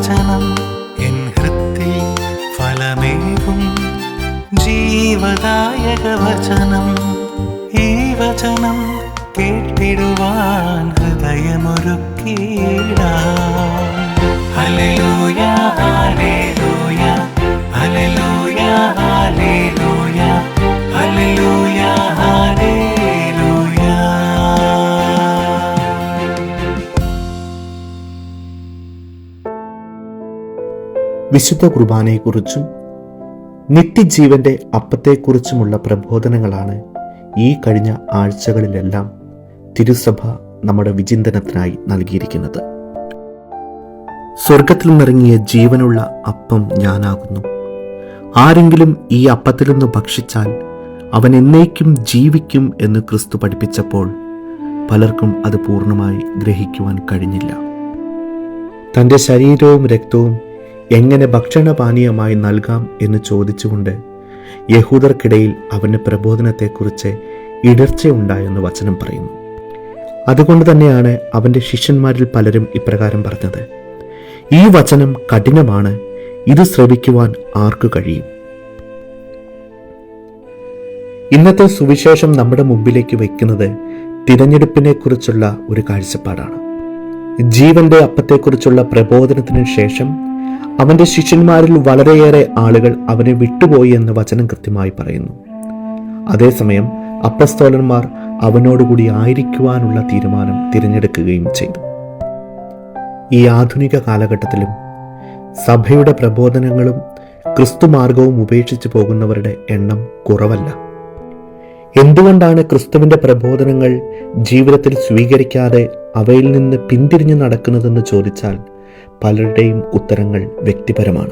വചനം എൻ ഹൃത്തിൽ ഫലമേകും. ജീവദായക വചനം ഈ വചനം കേട്ടിടുവാൻ വിശുദ്ധ കുർബാനയെക്കുറിച്ചും നിത്യജീവന്റെ അപ്പത്തെക്കുറിച്ചുമുള്ള പ്രബോധനങ്ങളാണ് ഈ കഴിഞ്ഞ ആഴ്ചകളിലെല്ലാം തിരുസഭ നമ്മുടെ വിചിന്തനത്തിനായി നൽകിയിരിക്കുന്നത്. സ്വർഗത്തിൽ നിറങ്ങിയ ജീവനുള്ള അപ്പം ഞാനാകുന്നു. ആരെങ്കിലും ഈ അപ്പത്തിൽ നിന്ന് ഭക്ഷിച്ചാൽ അവൻ എന്നേക്കും ജീവിക്കും എന്ന് ക്രിസ്തു പഠിപ്പിച്ചപ്പോൾ പലർക്കും അത് പൂർണമായി ഗ്രഹിക്കുവാൻ കഴിഞ്ഞില്ല. തന്റെ ശരീരവും രക്തവും എങ്ങനെ ഭക്ഷണപാനീയമായി നൽകാം എന്ന് ചോദിച്ചുകൊണ്ട് യഹൂദർക്കിടയിൽ അവന്റെ പ്രബോധനത്തെക്കുറിച്ച് ഇടർച്ചയുണ്ടായെന്ന് വചനം പറയുന്നു. അതുകൊണ്ട് തന്നെയാണ് അവന്റെ ശിഷ്യന്മാരിൽ പലരും ഇപ്രകാരം പറഞ്ഞത്. ഈ വചനം കഠിനമാണ് ഇത് ശ്രവിക്കുവാൻ ആർക്കു കഴിയും? ഇന്നത്തെ സുവിശേഷം നമ്മുടെ മുമ്പിലേക്ക് വയ്ക്കുന്നത് തിരഞ്ഞെടുപ്പിനെ കുറിച്ചുള്ള ഒരു കാഴ്ചപ്പാടാണ്. ജീവന്റെ അപ്പത്തെക്കുറിച്ചുള്ള പ്രബോധനത്തിന് ശേഷം അവന്റെ ശിഷ്യന്മാരിൽ വളരെയേറെ ആളുകൾ അവനെ വിട്ടുപോയി എന്ന് വചനം കൃത്യമായി പറയുന്നു. അതേസമയം അപ്പസ്തോലന്മാർ അവനോടുകൂടി ആയിരിക്കുവാനുള്ള തീരുമാനം തിരഞ്ഞെടുക്കുകയും ചെയ്തു. ഈ ആധുനിക കാലഘട്ടത്തിലും സഭയുടെ പ്രബോധനങ്ങളും ക്രിസ്തുമാർഗവും ഉപേക്ഷിച്ച് പോകുന്നവരുടെ എണ്ണം കുറവല്ല. എന്തുകൊണ്ടാണ് ക്രിസ്തുവിന്റെ പ്രബോധനങ്ങൾ ജീവിതത്തിൽ സ്വീകരിക്കാതെ അവയിൽ നിന്ന് പിന്തിരിഞ്ഞു നടക്കുന്നതെന്ന് ചോദിച്ചാൽ പലരുടെയും ഉത്തരങ്ങൾ വ്യക്തിപരമാണ്.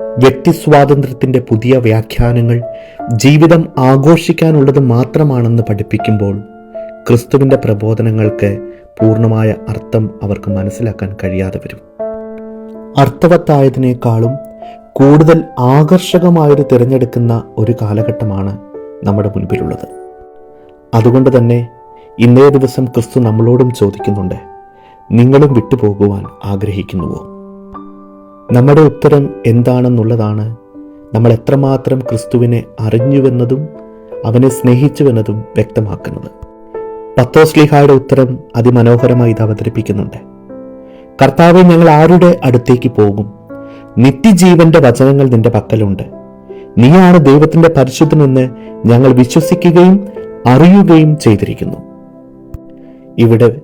വ്യക്തി സ്വാതന്ത്ര്യത്തിന്റെ പുതിയ വ്യാഖ്യാനങ്ങൾ ജീവിതം ആഘോഷിക്കാനുള്ളത് മാത്രമാണെന്ന് പഠിപ്പിക്കുമ്പോൾ ക്രിസ്തുവിന്റെ പ്രബോധനങ്ങൾക്ക് പൂർണമായ അർത്ഥം അവർക്ക് മനസ്സിലാക്കാൻ കഴിയാതെ വരും. അർത്ഥവത്തായതിനേക്കാളും കൂടുതൽ ആകർഷകമായൊരു തിരഞ്ഞെടുക്കുന്ന ഒരു കാലഘട്ടമാണ് നമ്മുടെ മുൻപിലുള്ളത്. അതുകൊണ്ട് തന്നെ ഇന്നേ ദിവസം ക്രിസ്തു നമ്മളോടും ചോദിക്കുന്നുണ്ട് നിങ്ങളും വിട്ടുപോകുവാൻ ആഗ്രഹിക്കുന്നുവോ? നമ്മുടെ ഉത്തരം എന്താണെന്നുള്ളതാണ് നമ്മൾ എത്രമാത്രം ക്രിസ്തുവിനെ അറിഞ്ഞുവെന്നതും അവനെ സ്നേഹിച്ചുവെന്നതും വ്യക്തമാക്കുന്നത്. പത്തോസ്ലിഹായുടെ ഉത്തരം അതിമനോഹരമായി ഇത് അവതരിപ്പിക്കുന്നുണ്ട്. കർത്താവ് ഞങ്ങൾ ആരുടെ അടുത്തേക്ക് പോകും? നിത്യജീവന്റെ വചനങ്ങൾ നിന്റെ പക്കലുണ്ട്. നീയാണ് ദൈവത്തിന്റെ പരിശുദ്ധനെന്ന് ഞങ്ങൾ വിശ്വസിക്കുകയും അറിയുകയും ചെയ്തിരിക്കുന്നു. ഇവിടെ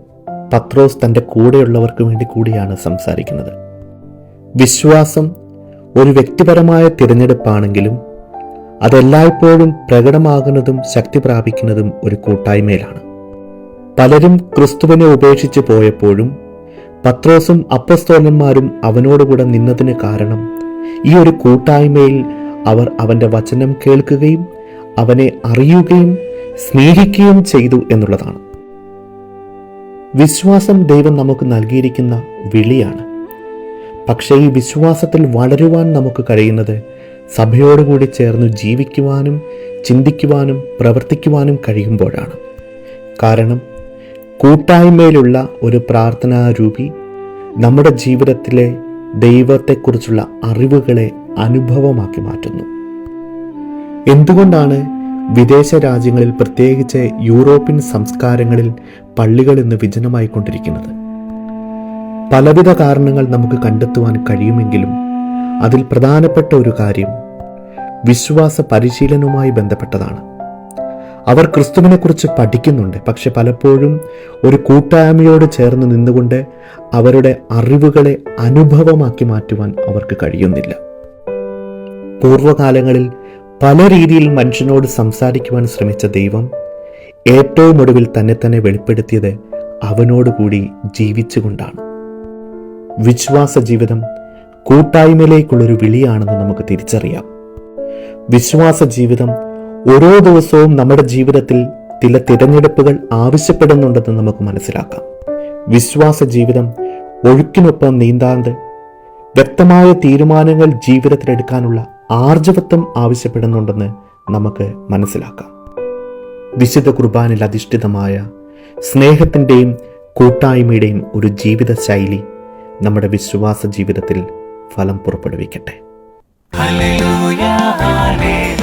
പത്രോസ് തന്റെ കൂടെയുള്ളവർക്ക് വേണ്ടി കൂടിയാണ് സംസാരിക്കുന്നത്. വിശ്വാസം ഒരു വ്യക്തിപരമായ തിരഞ്ഞെടുപ്പാണെങ്കിലും അതെല്ലായ്പ്പോഴും പ്രകടമാകുന്നതും ശക്തി പ്രാപിക്കുന്നതും ഒരു കൂട്ടായ്മയിലാണ്. പലരും ക്രിസ്തുവിനെ ഉപേക്ഷിച്ച് പോയപ്പോഴും പത്രോസും അപ്പസ്തോലന്മാരും അവനോടുകൂടെ നിന്നതിന് കാരണം ഈ ഒരു കൂട്ടായ്മയിൽ അവർ അവന്റെ വചനം കേൾക്കുകയും അവനെ അറിയുകയും സ്നേഹിക്കുകയും ചെയ്തു എന്നുള്ളതാണ്. വിശ്വാസം ദൈവം നമുക്ക് നൽകിയിരിക്കുന്ന വിളിയാണ്. പക്ഷേ ഈ വിശ്വാസത്തിൽ വളരുവാൻ നമുക്ക് കഴിയുന്നത് സഭയോടുകൂടി ചേർന്ന് ജീവിക്കുവാനും ചിന്തിക്കുവാനും പ്രവർത്തിക്കുവാനും കഴിയുമ്പോഴാണ്. കാരണം കൂട്ടായ്മയിലുള്ള ഒരു പ്രാർത്ഥനാരൂപി നമ്മുടെ ജീവിതത്തിലെ ദൈവത്തെക്കുറിച്ചുള്ള അറിവുകളെ അനുഭവമാക്കി മാറ്റുന്നു. എന്തുകൊണ്ടാണ് വിദേശ രാജ്യങ്ങളിൽ പ്രത്യേകിച്ച് യൂറോപ്യൻ സംസ്കാരങ്ങളിൽ പള്ളികൾ ഇന്ന് വിജനമായിക്കൊണ്ടിരിക്കുന്നത് പലവിധ കാരണങ്ങൾ നമുക്ക് കണ്ടെത്തുവാൻ കഴിയുമെങ്കിലും അതിൽ പ്രധാനപ്പെട്ട ഒരു കാര്യം വിശ്വാസ പരിശീലനവുമായി ബന്ധപ്പെട്ടതാണ്. അവർ ക്രിസ്തുവിനെക്കുറിച്ച് പഠിക്കുന്നുണ്ട് പക്ഷെ പലപ്പോഴും ഒരു കൂട്ടായ്മയോട് ചേർന്ന് നിന്നുകൊണ്ട് അവരുടെ അറിവുകളെ അനുഭവമാക്കി മാറ്റുവാൻ അവർക്ക് കഴിയുന്നില്ല. പൂർവകാലങ്ങളിൽ പല രീതിയിൽ മനുഷ്യനോട് സംസാരിക്കുവാൻ ശ്രമിച്ച ദൈവം ഏറ്റവും ഒടുവിൽ തന്നെ തന്നെ വെളിപ്പെടുത്തിയത് അവനോടുകൂടി ജീവിച്ചുകൊണ്ടാണ്. വിശ്വാസ ജീവിതം കൂട്ടായ്മയിലേക്കുള്ളൊരു വിളിയാണെന്ന് നമുക്ക് തിരിച്ചറിയാം. വിശ്വാസ ജീവിതം ഓരോ ദിവസവും നമ്മുടെ ജീവിതത്തിൽ ചില തിരഞ്ഞെടുപ്പുകൾ ആവശ്യപ്പെടുന്നുണ്ടെന്ന് നമുക്ക് മനസ്സിലാക്കാം. വിശ്വാസ ജീവിതം ഒഴുക്കിനൊപ്പം നീന്താണ്ട് വ്യക്തമായ തീരുമാനങ്ങൾ ജീവിതത്തിലെടുക്കാനുള്ള ആർജവത്വം ആവശ്യപ്പെടുന്നുണ്ടെന്ന് നമുക്ക് മനസ്സിലാക്കാം. വിശുദ്ധ കുർബാനിൽ അധിഷ്ഠിതമായ സ്നേഹത്തിന്റെയും കൂട്ടായ്മയുടെയും ഒരു ജീവിത ശൈലി നമ്മുടെ വിശ്വാസ ജീവിതത്തിൽ ഫലം പുറപ്പെടുവിക്കട്ടെ. Hallelujah, hallelujah